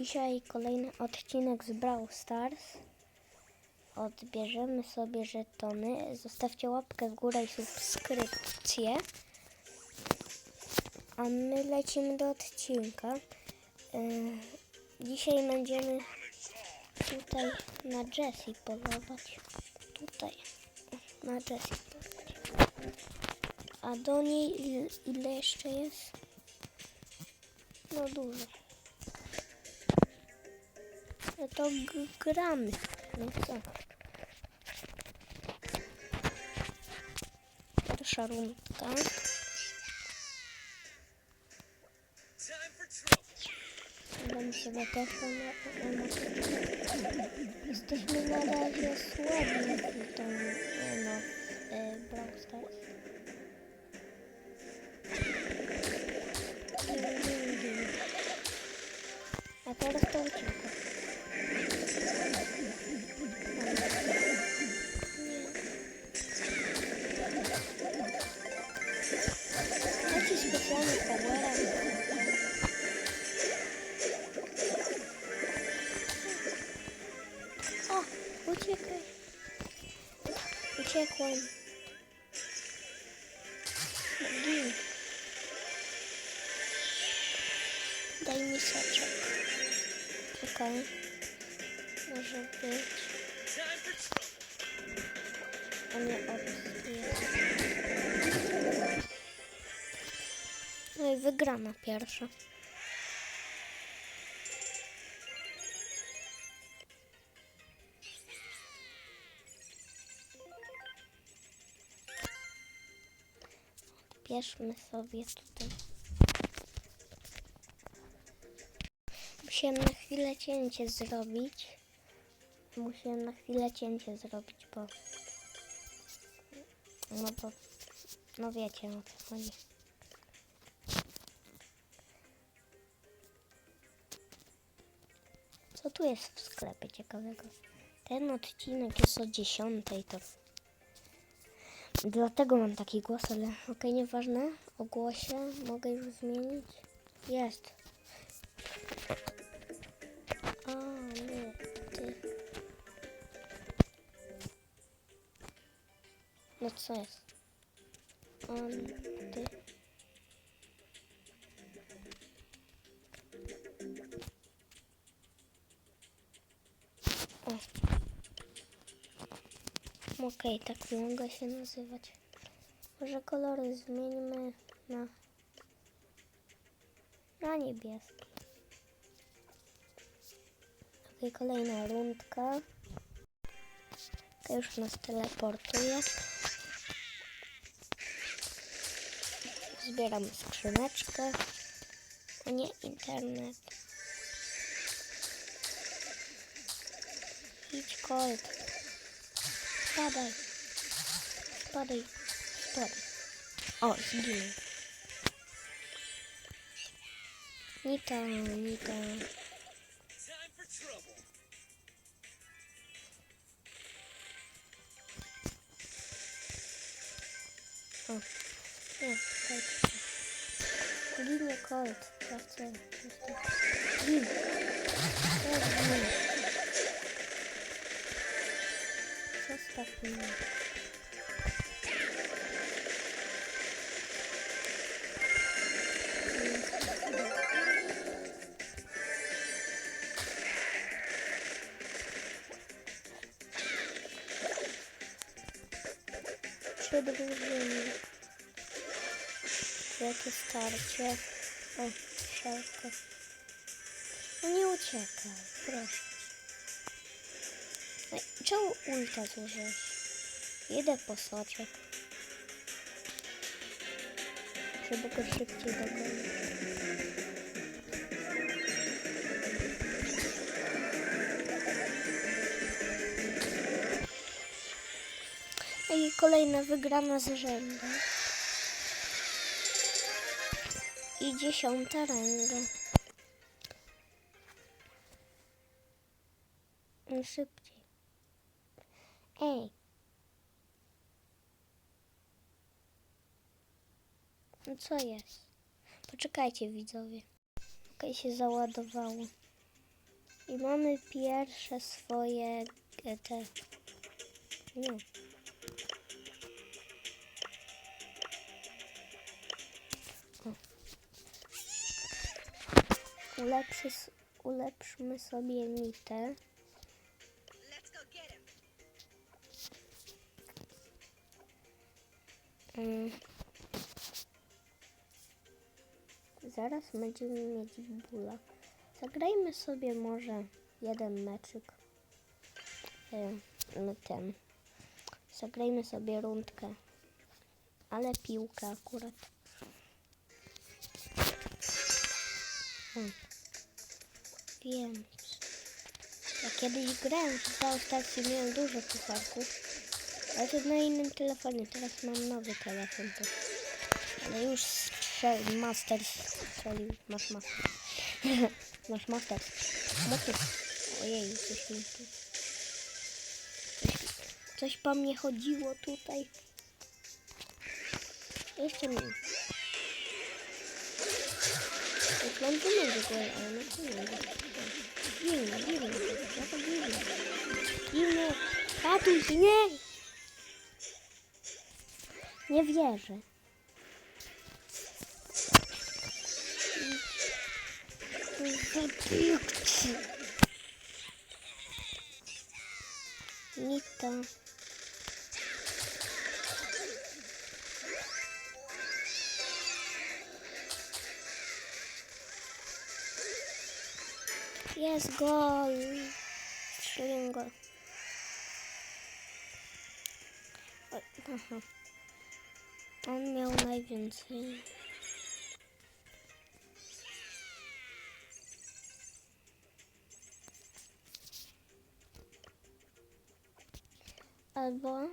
Dzisiaj kolejny odcinek z Brawl Stars. Odbierzemy sobie żetony. Zostawcie łapkę w górę i subskrypcję. A my lecimy do odcinka. Yy, dzisiaj będziemy tutaj na Jessie polować. Tutaj na Jessie polować. A do niej ile jeszcze jest? No dużo. No to g- gramy. No co? Pierwsza rundka. Damy sobie też na Jesteśmy na razie uciekaj. Uciekłem. Gin. Daj mi soczek. Okej. Może być. A nie obstuje. No i wygrana pierwsza. Bierzmy sobie tutaj. Musiałem na chwilę cięcie zrobić. Musiałem na chwilę cięcie zrobić, bo... No bo... No wiecie o co chodzi. Co tu jest w sklepie ciekawego? Ten odcinek jest o 10, to... Dlatego mam taki głos, ale okej, nieważne. O głosie mogę już zmienić. Jest. A, nie, ty. No co jest? On, ty. Okej, tak mogę się nazywać. Może kolory zmieńmy na, na niebieski. Okej, kolejna rundka. To już nas teleportuje. Zbieramy skrzyneczkę. A nie internet. Idź Colt. Spadaj. Spadaj. Spadaj. O, zginął. Nita, Nita. O, nie, Colt. Ginie Colt. Ja chcę. Gin. Teraz gin. Zostaw mnie. Trzy drużyny. Jakie starcie. O, szalka. No nie uciekaj, proszę. Czemu ulta zużyłeś? Idę po soczek. Żeby go szybciej dogonić. I kolejna wygrana z rzędu. I dziesiąta ranga. No Szybciej. Ej. No co jest? Poczekajcie widzowie. Okej, się załadowało. I mamy pierwsze swoje te. Nie. O. Ulepszy, ulepszmy sobie mitę. Mm. Zaraz będziemy mieć bula. Zagrajmy sobie może jeden meczyk. No ten. Zagrajmy sobie rundkę. Ale piłkę akurat. Hmm. Wiem. Ja kiedyś grałem w Brawl Starsie, miałem dużo pucharków. Ale to na innym telefonie. Teraz mam nowy telefon. To. Ale już strzel, master strzelił. Masz master. Masz master. Motyw. Ojej, coś mi tu. Coś, po mnie chodziło tutaj. Jeszcze mi. Już mam pieniądze głowy, ale no to nie. Ginie, ginie. Ja to ginie. Ginie. Ratuj, nie! Nie wierzę. Zabiłci. Nita. Jest gol. Strzeliłem go. Aha. On miał najwięcej. Albo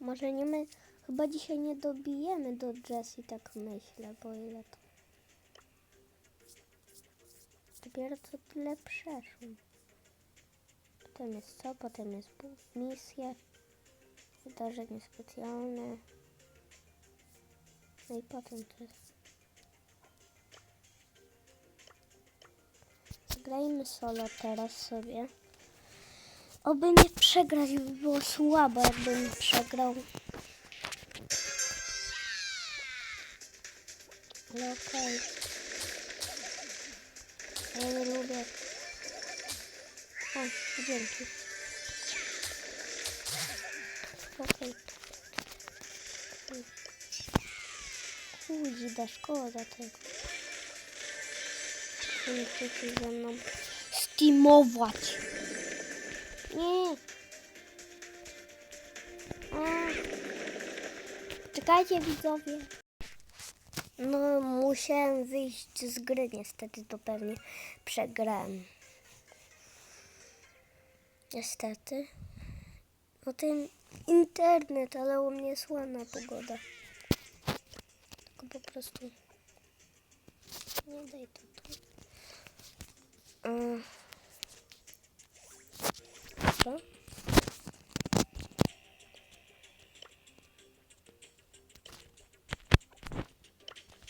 może nie my, chyba dzisiaj nie dobijemy do Jessie, tak myślę, bo ile to. Dopiero co tyle przeszło. Potem jest co? Potem jest misje, wydarzenie specjalne. No i potem jest. Zagrajmy solo teraz sobie. Oby nie przegrać, by było słabo, jakbym przegrał. Ale okej. Ja nie lubię. O, dzięki. Okej. Kuzida, szkoda tego. Nie chcecie ze mną steamować. Nie. A. Czekajcie widzowie. No musiałem wyjść z gry niestety, to pewnie przegrałem. Niestety. No ten internet, ale u mnie jest ładna pogoda. Tylko po prostu nie daj to tu. A. Co?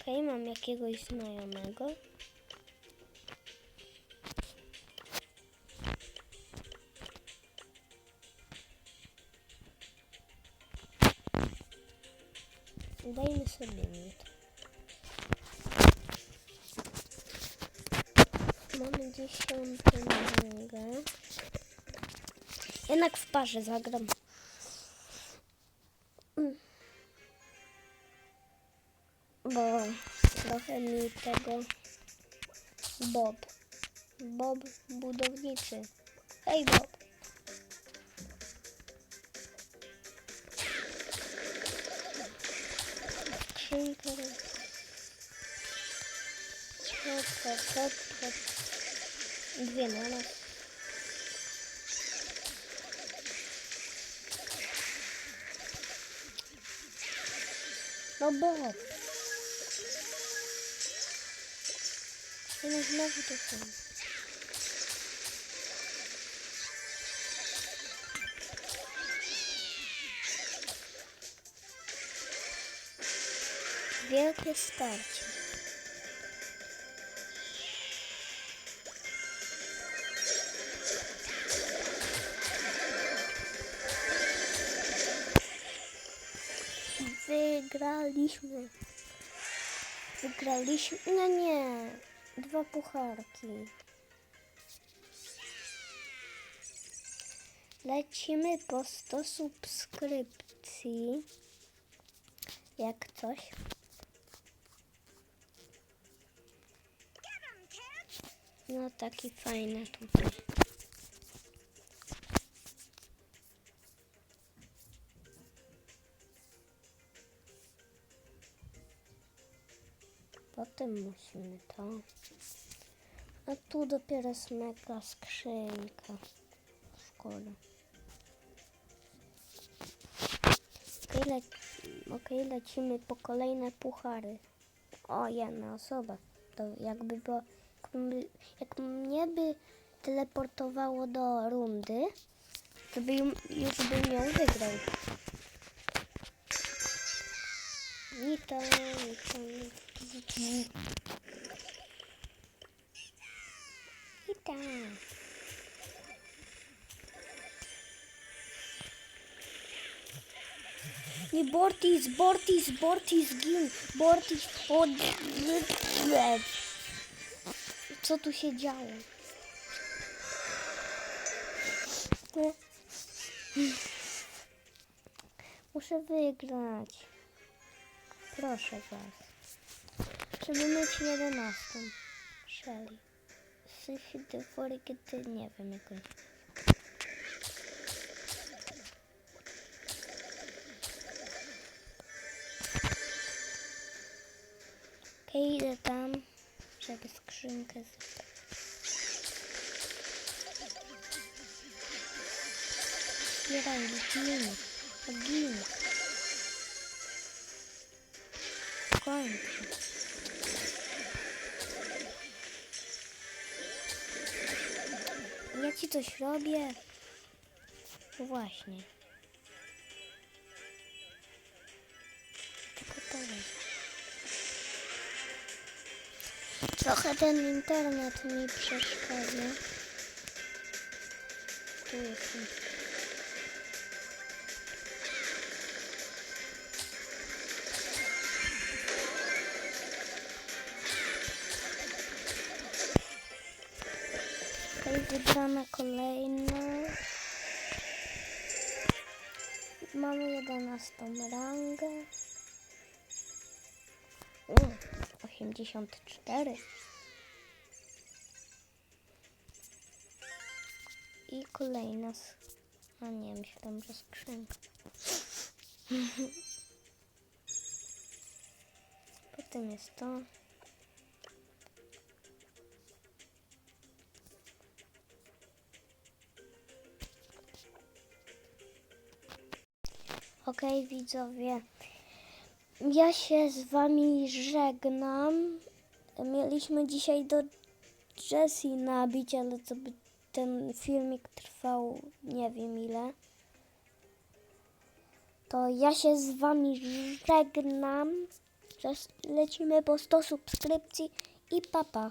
Okej, mam jakiegoś znajomego. Dajmy sobie minut. Mamy dziesiątą nogę. Jednak w parze zagram. Mm. Bo trochę mi tego Bob. Bob budowniczy. Hej Bob. Skrzynka. Hop, hop, hop, hop. Dwie na raz. No Bob. No znowu wielkie starcie. Wygraliśmy. Wygraliśmy. No nie. Dwa pucharki. Lecimy po 100 subskrypcji. Jak coś. No taki fajny tutaj. Potem musimy to. A tu dopiero jest mega skrzynka w szkole. Okej, le okej, lecimy po kolejne puchary. O, jedna osoba. To jakby było, jak mnie by teleportowało do rundy, to by już bym ją wygrał. Nita, Nita, Nita. Nita. Nie, Bortis, Bortis, Bortis, gin, Bortis, o, Co tu się działo? Muszę wygrać. Proszę was. Żeby mieć 11. Shelly. Syfy, deforyki, ty nie wiem jakoś. Okej, idę tam, żeby skrzynkę zebrać. Zbieraj. Ja ci coś robię. No właśnie. Trochę ten internet mi przeszkadza. Tu jestem. Wybrana kolejna. Mamy 11 rangę. 84. I kolejna. A nie, myślałam, że skrzynka. Potem jest to. Okej, widzowie. Ja się z wami żegnam. Mieliśmy dzisiaj do Jessie nabić, ale to by ten filmik trwał nie wiem ile. To ja się z wami żegnam. Lecimy po 100 subskrypcji i papa.